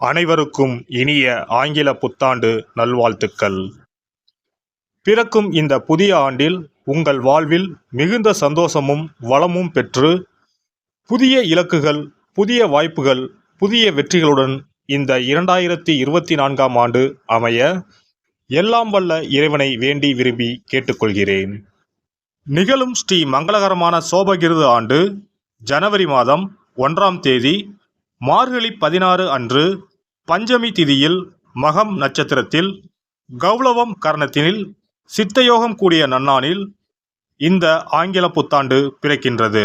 அனைவருக்கும் இனிய ஆங்கில புத்தாண்டு நல்வாழ்த்துக்கள். பிறக்கும் இந்த புதிய ஆண்டில் உங்கள் வாழ்வில் மிகுந்த சந்தோஷமும் வளமும் பெற்று புதிய இலக்குகள் புதிய வாய்ப்புகள் புதிய வெற்றிகளுடன் இந்த இரண்டாயிரத்தி இருபத்தி நான்காம் ஆண்டு அமைய எல்லாம் வல்ல இறைவனை வேண்டி விரும்பி கேட்டுக்கொள்கிறேன். நிகழும் ஸ்ரீ மங்களகரமான சோபகிருது ஆண்டு ஜனவரி மாதம் ஒன்றாம் தேதி மார்கழி பதினாறு அன்று பஞ்சமி திதியில் மகம் நட்சத்திரத்தில் கௌளவம் கரணத்தினில் சித்தயோகம் கூடிய நன்னானில் இந்த ஆங்கில புத்தாண்டு பிறக்கின்றது.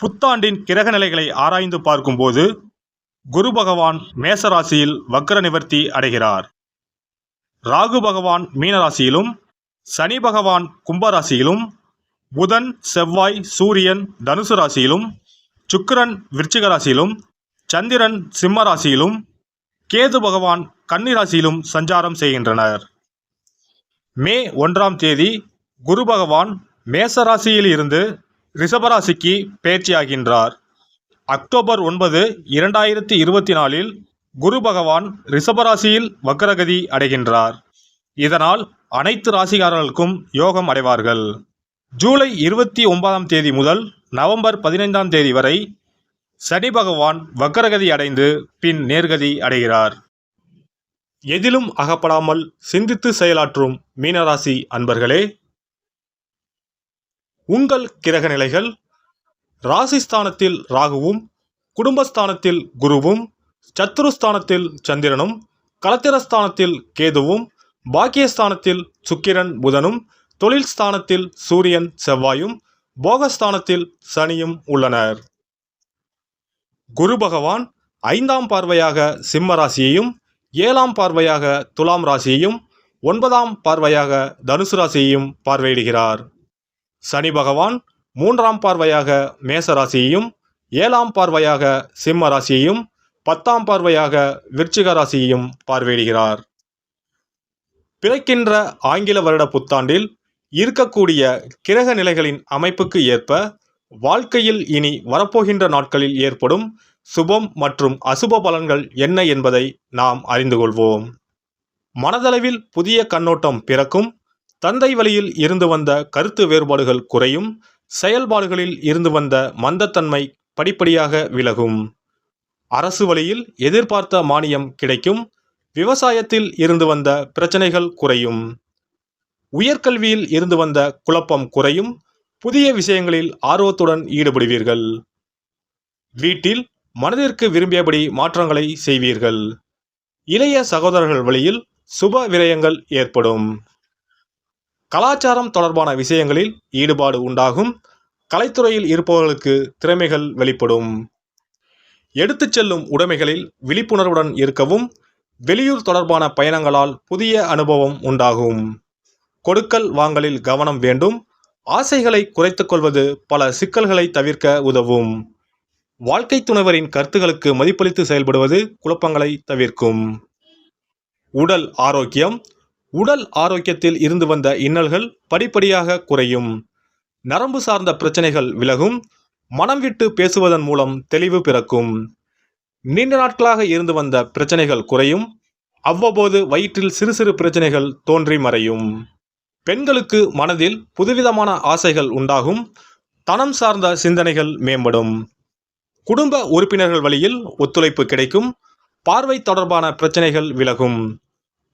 புத்தாண்டின் கிரக நிலைகளை ஆராய்ந்து பார்க்கும்போது குரு பகவான் மேசராசியில் வக்ர நிவர்த்தி அடைகிறார். ராகு பகவான் மீனராசியிலும் சனி பகவான் கும்பராசியிலும் புதன் செவ்வாய் சூரியன் தனுசு ராசியிலும் சுக்கிரன் விருச்சிக ராசியிலும் சந்திரன் சிம்ம ராசியிலும் கேது பகவான் கன்னிராசியிலும் சஞ்சாரம் செய்கின்றனர். மே ஒன்றாம் தேதி குரு பகவான் மேசராசியில் இருந்து ரிஷபராசிக்கு பேச்சியாகின்றார். அக்டோபர் ஒன்பது இரண்டாயிரத்தி இருபத்தி நாலில் குரு பகவான் ரிஷபராசியில் வக்கரகதி அடைகின்றார். இதனால் அனைத்து ராசிகாரர்களுக்கும் யோகம் அடைவார்கள். ஜூலை இருபத்தி ஒன்பதாம் தேதி முதல் நவம்பர் பதினைந்தாம் தேதி வரை சனி பகவான் வக்கரகதி அடைந்து பின் நேர்கதி அடைகிறார். எதிலும் அகப்படாமல் சிந்தித்து செயலாற்றும் மீனராசி அன்பர்களே உங்கள் கிரக நிலைகள் ராசிஸ்தானத்தில் ராகுவும் குடும்பஸ்தானத்தில் குருவும் சத்துருஸ்தானத்தில் சந்திரனும் கலத்திரஸ்தானத்தில் கேதுவும் பாக்கியஸ்தானத்தில் சுக்கிரன் புதனும் தொழில் ஸ்தானத்தில் சூரியன் செவ்வாயும் போகஸ்தானத்தில் சனியும் உள்ளனர். குரு பகவான் ஐந்தாம் பார்வையாக சிம்ம ராசியையும் ஏழாம் பார்வையாக துலாம் ராசியையும் ஒன்பதாம் பார்வையாக தனுசு ராசியையும் பார்வையிடுகிறார். சனி பகவான் மூன்றாம் பார்வையாக மேச ராசியையும் ஏழாம் பார்வையாக சிம்ம ராசியையும் பத்தாம் பார்வையாக விருச்சிக ராசியையும் பார்வையிடுகிறார். பிறக்கின்ற ஆங்கில வருட புத்தாண்டில் இருக்கக்கூடிய கிரக நிலைகளின் அமைப்புக்கு ஏற்ப வாழ்க்கையில் இனி வரப்போகின்ற நாட்களில் ஏற்படும் சுபம் மற்றும் அசுப பலன்கள் என்ன என்பதை நாம் அறிந்து கொள்வோம். மனதளவில் புதிய கண்ணோட்டம் பிறக்கும். தந்தை வழியில் இருந்து வந்த கருத்து வேறுபாடுகள் குறையும். செயல்பாடுகளில் இருந்து வந்த மந்தத்தன்மை படிப்படியாக விலகும். அரசு வழியில் எதிர்பார்த்த மானியம் கிடைக்கும். விவசாயத்தில் இருந்து வந்த பிரச்சனைகள் குறையும். உயர்கல்வியில் இருந்து வந்த குழப்பம் குறையும். புதிய விஷயங்களில் ஆர்வத்துடன் ஈடுபடுவீர்கள். வீட்டில் மனதிற்கு விரும்பியபடி மாற்றங்களை செய்வீர்கள். இளைய சகோதரர்கள் வழியில் சுப விரயங்கள் ஏற்படும். கலாச்சாரம் தொடர்பான விஷயங்களில் ஈடுபாடு உண்டாகும். கலைத்துறையில் இருப்பவர்களுக்கு திறமைகள் வெளிப்படும். எடுத்துச் செல்லும் உடைமைகளில் விழிப்புணர்வுடன் இருக்கவும் வெளியூர் தொடர்பான பயணங்களால் புதிய அனுபவம் உண்டாகும். கொடுக்கல் வாங்கலில் கவனம் வேண்டும். ஆசைகளை குறைத்துக் கொள்வது பல சிக்கல்களை தவிர்க்க உதவும். வாழ்க்கை துணைவரின் கருத்துகளுக்கு மதிப்பளித்து செயல்படுவது குழப்பங்களை தவிர்க்கும். உடல் ஆரோக்கியம். உடல் ஆரோக்கியத்தில் இருந்து வந்த இன்னல்கள் படிப்படியாக குறையும். நரம்பு சார்ந்த பிரச்சனைகள் விலகும். மனம் விட்டு பேசுவதன் மூலம் தெளிவு பிறக்கும். நீண்ட நாட்களாக இருந்து வந்த பிரச்சனைகள் குறையும். அவ்வப்போது வயிற்றில் சிறு சிறு பிரச்சனைகள் தோன்றி மறையும். பெண்களுக்கு மனதில் புதுவிதமான ஆசைகள் உண்டாகும். தனம் சார்ந்த சிந்தனைகள் மேம்படும். குடும்ப உறுப்பினர்கள் வழியில் ஒத்துழைப்பு கிடைக்கும். பார்வை தொடர்பான பிரச்சனைகள் விலகும்.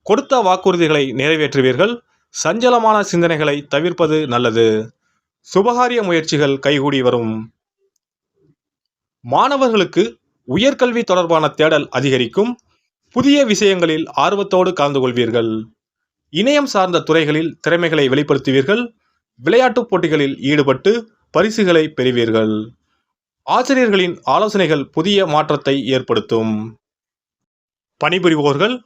கொடுத்த வாக்குறுதிகளை நிறைவேற்றுவீர்கள். சஞ்சலமான சிந்தனைகளை தவிர்ப்பது நல்லது. சுபகாரிய முயற்சிகள் கைகூடி வரும். மாணவர்களுக்கு உயர்கல்வி தொடர்பான தேடல் அதிகரிக்கும். புதிய விஷயங்களில் ஆர்வத்தோடு கலந்து கொள்வீர்கள். இணையம் சார்ந்த துறைகளில் திறமைகளை வெளிப்படுத்துவீர்கள் விளையாட்டுப் போட்டிகளில் ஈடுபட்டு பரிசுகளை பெறுவீர்கள். ஆசிரியர்களின் ஆலோசனைகள் புதிய மாற்றத்தை ஏற்படுத்தும். பணிபுரிவோர்கள்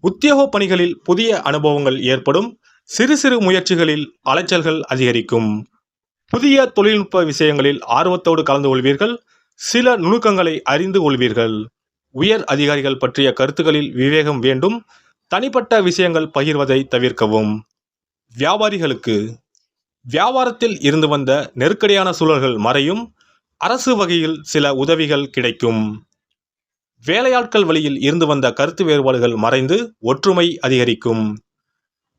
உத்தியோக பணிகளில் புதிய அனுபவங்கள் ஏற்படும் சிறு சிறு முயற்சிகளில் அலைச்சல்கள் அதிகரிக்கும். புதிய தொழில்நுட்ப விஷயங்களில் ஆர்வத்தோடு கலந்து கொள்வீர்கள் சில நுணுக்கங்களை அறிந்து கொள்வீர்கள். உயர் அதிகாரிகள் பற்றிய கருத்துக்களில் விவேகம் வேண்டும் தனிப்பட்ட விஷயங்கள் பகிர்வதை தவிர்க்கவும். வியாபாரிகளுக்கு வியாபாரத்தில் இருந்து வந்த நெருக்கடியான சூழல்கள் மறையும். அரசு வகையில் சில உதவிகள் கிடைக்கும். வேலையாட்கள் வழியில் இருந்து வந்த கருத்து வேறுபாடுகள் மறைந்து ஒற்றுமை அதிகரிக்கும்.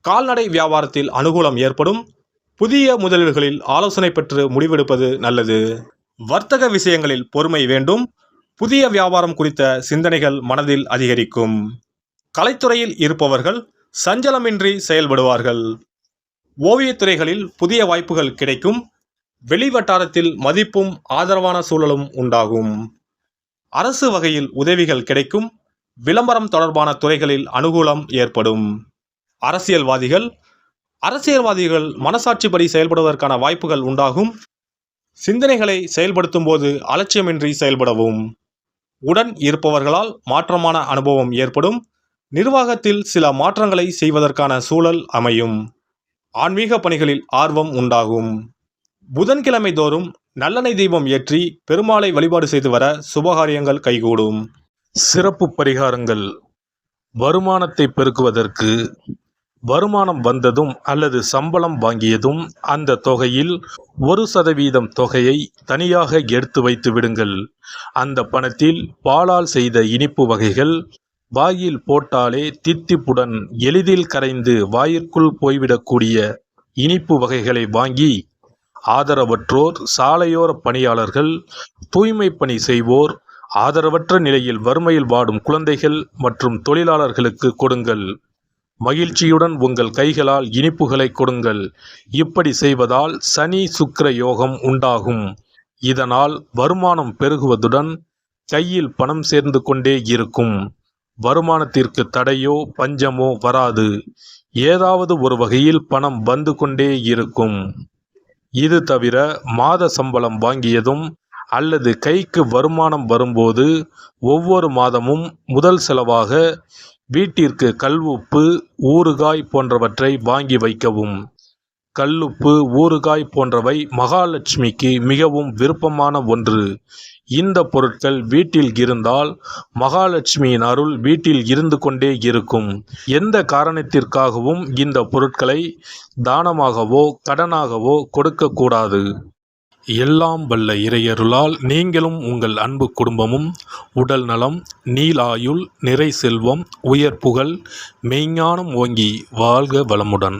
கால்நடை வியாபாரத்தில் அனுகூலம் ஏற்படும். புதிய முதலீடுகளில் ஆலோசனை பெற்று முடிவெடுப்பது நல்லது. வர்த்தக விஷயங்களில் பொறுமை வேண்டும். புதிய வியாபாரம் குறித்த சிந்தனைகள் மனதில் அதிகரிக்கும். கலைத்துறையில் இருப்பவர்கள் சஞ்சலமின்றி செயல்படுவார்கள். ஓவியத்துறைகளில் புதிய வாய்ப்புகள் கிடைக்கும். வெளிவட்டாரத்தில் மதிப்பும் ஆதரவான சூழலும் உண்டாகும். அரசு வகையில் உதவிகள் கிடைக்கும். விளம்பரம் தொடர்பான துறைகளில் அனுகூலம் ஏற்படும். அரசியல்வாதிகள் அரசியல்வாதிகள் மனசாட்சிப்படி செயல்படுவதற்கான வாய்ப்புகள் உண்டாகும். சிந்தனைகளை செயல்படுத்தும் போது அலட்சியமின்றி செயல்படவும். உடன் இருப்பவர்களால் மாற்றமான அனுபவம் ஏற்படும். நிர்வாகத்தில் சில மாற்றங்களை செய்வதற்கான சூழல் அமையும். ஆன்மீக பணிகளில் ஆர்வம் உண்டாகும். புதன்கிழமை தோறும் நல்லெண்ணெய் தீபம் ஏற்றி பெருமாளை வழிபாடு செய்து வர சுபகாரியங்கள் கைகூடும். சிறப்பு பரிகாரங்கள். வருமானத்தை பெருக்குவதற்கு வருமானம் வந்ததும் அல்லது சம்பளம் வாங்கியதும் அந்த தொகையில் ஒரு சதவீதம் தொகையை தனியாக எடுத்து வைத்து விடுங்கள். அந்த பணத்தில் பாலால் செய்த இனிப்பு வகைகள் வாயில் போட்டாலே தித்திப்புடன் எளிதில் கரைந்து வாயிற்குள் போய்விடக்கூடிய இனிப்பு வகைகளை வாங்கி ஆதரவற்றோர் சாலையோர பணியாளர்கள் தூய்மை பணி செய்வோர் ஆதரவற்ற நிலையில் வறுமையில் வாடும் குழந்தைகள் மற்றும் தொழிலாளர்களுக்கு கொடுங்கள். மகிழ்ச்சியுடன் உங்கள் கைகளால் இனிப்புகளை கொடுங்கள். இப்படி செய்வதால் சனி சுக்கர யோகம் உண்டாகும். இதனால் வருமானம் பெருகுவதுடன் கையில் பணம் சேர்ந்து கொண்டே இருக்கும். வருமானத்திற்கு தடையோ பஞ்சமோ வராது. ஏதாவது ஒரு வகையில் பணம் வந்து கொண்டே இருக்கும். இது தவிர மாத சம்பளம் வாங்கியதும் அல்லது கைக்கு வருமானம் வரும்போது ஒவ்வொரு மாதமும் முதல் செலவாக வீட்டிற்கு கல்வுப்பு ஊறுகாய் போன்றவற்றை வாங்கி வைக்கவும். கல்லுப்பு ஊறுகாய் போன்றவை மகாலட்சுமிக்கு மிகவும் விருப்பமான ஒன்று. இந்த பொருட்கள் வீட்டில் இருந்தால் மகாலட்சுமியின் அருள் வீட்டில் இருந்து கொண்டே இருக்கும். எந்த காரணத்திற்காகவும் இந்த பொருட்களை தானமாகவோ கடனாகவோ கொடுக்கக்கூடாது. எல்லாம் வல்ல இறையருளால் நீங்களும் உங்கள் அன்பு குடும்பமும் உடல் நலம் நீலாயுள் நிறை செல்வம் உயர் புகழ் மெய்ஞானம் ஓங்கி வாழ்க வளமுடன்.